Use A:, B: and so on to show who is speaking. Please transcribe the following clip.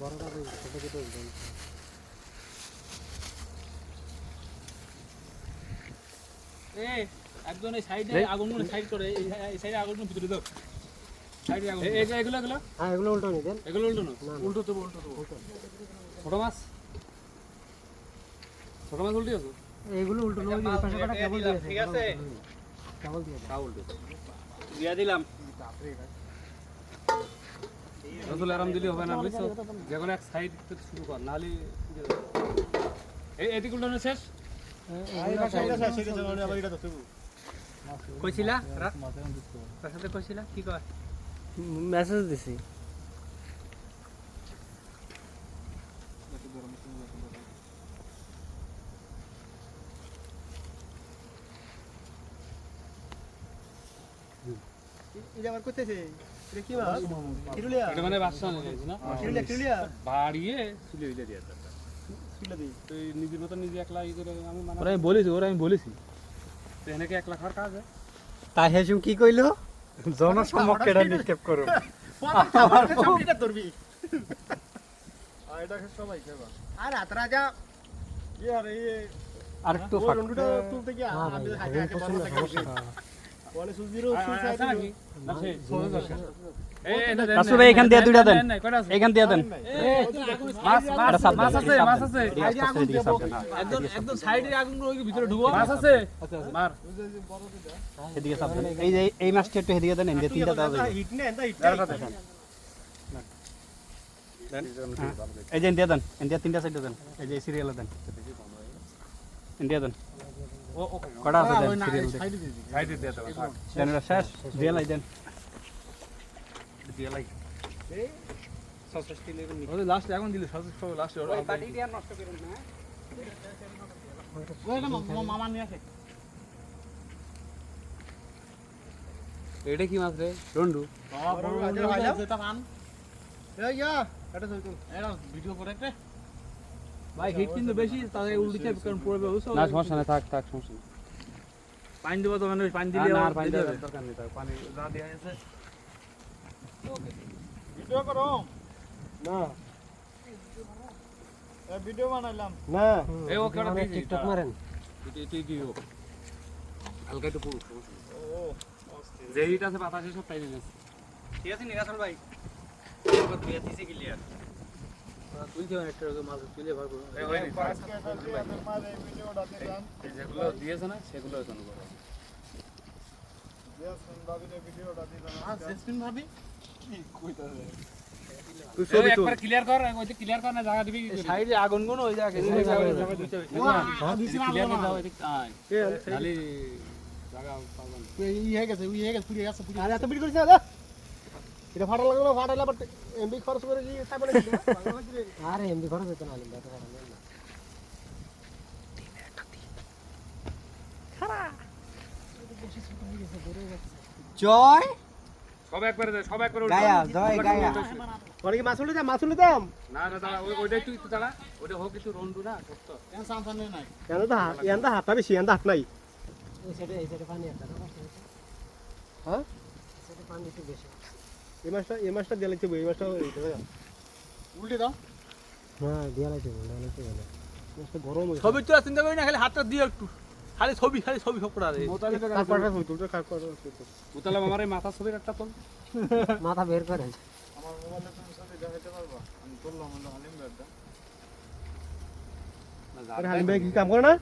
A: বড়টা তো ছোট ছোট
B: একজন এই সাইডে
C: এই।
B: আগুন সাইড করে। এই সাইডে আগুন ভিতরে দাও। সাইডে আগুন
C: এগুলো এগুলো
A: হ্যাঁ এগুলো উল্টো নি দেন।
B: এগুলো উল্টো না
A: না, না।
B: উল্টো তো উল্টো তো।
C: ছোট মাছ? ছোট মাছ উল্টি আছে?
A: এইগুলো উল্টো নয় এই পাশে কটা কেবল
B: ঠিক আছে।
C: উল্টো।
B: দিয়া দিলাম।
C: রসুল আরাম দিলে হবে না বুঝছ? যে কোনো এক সাইড থেকে শুরু কর নাহলে এই এদিকে উল্টানো শেষ?
B: কইছিলা? তার সাথে কইছিলা? কি কয়?
A: মেসেজ দিছি।
C: এটা মানে বাসা নিয়েছি না? বাড়িয়ে চুলে উইলে দিয়ে তো নিজের মতো নিজে একলা ই করে আমি মানে
B: ওরা আমি বলেছি ওরা আমি বলেছি।
C: তো এনেকে একলা খাওয়ার কাজ
A: তাই হেসুম কি কইলো? জনসমক্ষে এটা নিক্ষেপ করো
D: আর হাত রাজা।
A: আর একটু ফাঁক।
D: তুলতে গিয়া
A: হ্যাঁ
D: আমি
C: আর-
A: কাসু ভাই, এখান দিয়ে দুইটা দেন। এইখান দিয়ে দেন
C: মাছ, মাছ,
A: এটা দেন,
C: আছে, মাছ আছে।
A: এদিকে আস্তে আস্তে এদিকে সাপ দেন, হ্যাঁ,
B: একদম একদম সাইডে আগুন ওই ভিতরে ঢুকো
C: মাছ আছে? মার।
A: এদিকে সাপ দেন। এই যে এই মাছটা একটু এদিকে দেন এদিকে তিনটা দেওয়া
D: হিট নে এন্টা হিট
A: এই যে ইন্ডিয়া দেন ইন্ডিয়া তিনটা সাইডে দেন এই যে সিরিয়ালে দেন ইন্ডিয়া দেন
C: ও, ও,
A: কটা আছে দেন সিরিয়াল দেন
C: সাইডে দিয়ে দেবে,
A: দেন এটা শেষ দেন।
C: দিয়ে লাই।
B: লাস্ট এখন দিলে সব সব লাস্ট ওরা
D: মামা নিয়ে আসে।
C: এটা কি মাছ রে? রন্ডু।
D: ইয়া
B: ভিডিও করে একটা। ভাই হিট কিন্তু বেশি তাদের উল্টি চাপ কারণ পড়বে বুঝছ
C: না সমস্যা নেই থাক থাক সমস্যা নেই।
B: পানি দেবো তো মানে পানি দিলে
C: আর পানি দেওয়ার দরকার নেই থাক, পানি যা দেওয়া হয়েছে।
D: ভিডিও করো।
A: না।
D: এ ভিডিও বানাইলাম।
A: না।
C: এই ওকে ওটা দিয়ে
A: টিকটক মারেন।
C: এটি- এটি দিও। হালকা একটু পুরো,
D: ও
C: যে ইট আছে বাতাসে সব তাই নিয়ে
B: ঠিক আছে নিরাসল ভাই। তুলতে হবে একটা মাছ তুলে বার করো
C: এই হয়নি।
D: আজকে এটা দিয়ে এদের মাঝে এই ভিডিওটা দিলাম
C: এই যেগুলো দিয়েছে না সেগুলো এখানে করো
B: হ্যাঁ আগুন ওই জায়গা জায়গা
D: এটা ফাটা লাগল ফাটালে আবার এমবি খরচ করে কি তারপরে
A: আরে এমনি খরচ হতো না আলিম না জয়
C: সব একবারে দে, সব একবারে
A: গায়া, জয় গায়া।
D: পরে কি মাছ উঠে যা মাছ দাম
C: না না দাঁড়া ওই- ওইটা একটু একটু দাঁড়া ওইটা হোক একটু রন্ডু না ছোট্ট।
D: এনে তো হাত এনে তো হাতটা বেশি এনে হাত নাই
A: এই সাইডে এই সাইডে পানি আছে না
D: হ্যাঁ
A: সাইডে পানি একটু বেশি
D: এই মাছটা এই মাছটা দিয়ে লাগছে এই মাছটা উল্টে দাও।
A: হ্যাঁ দিয়া লাগছে বলে লাগছে
D: মাছটা গরম হয়েছে।
B: ছবি তো চিন্তা করি না খালি হাতটা দিয়ে একটু। খালি ছবি খালি ছবি সব করা রে
C: বুতালাম আমার মাথা ছবির একটা তোল।
A: মাথা বের করে।
D: আমার মোবাইলে তুমি সাথে দেখাইতে পারবা। আমি তুললাম হালিম ব্যাগটা আরে হালিম কি কাম করে না?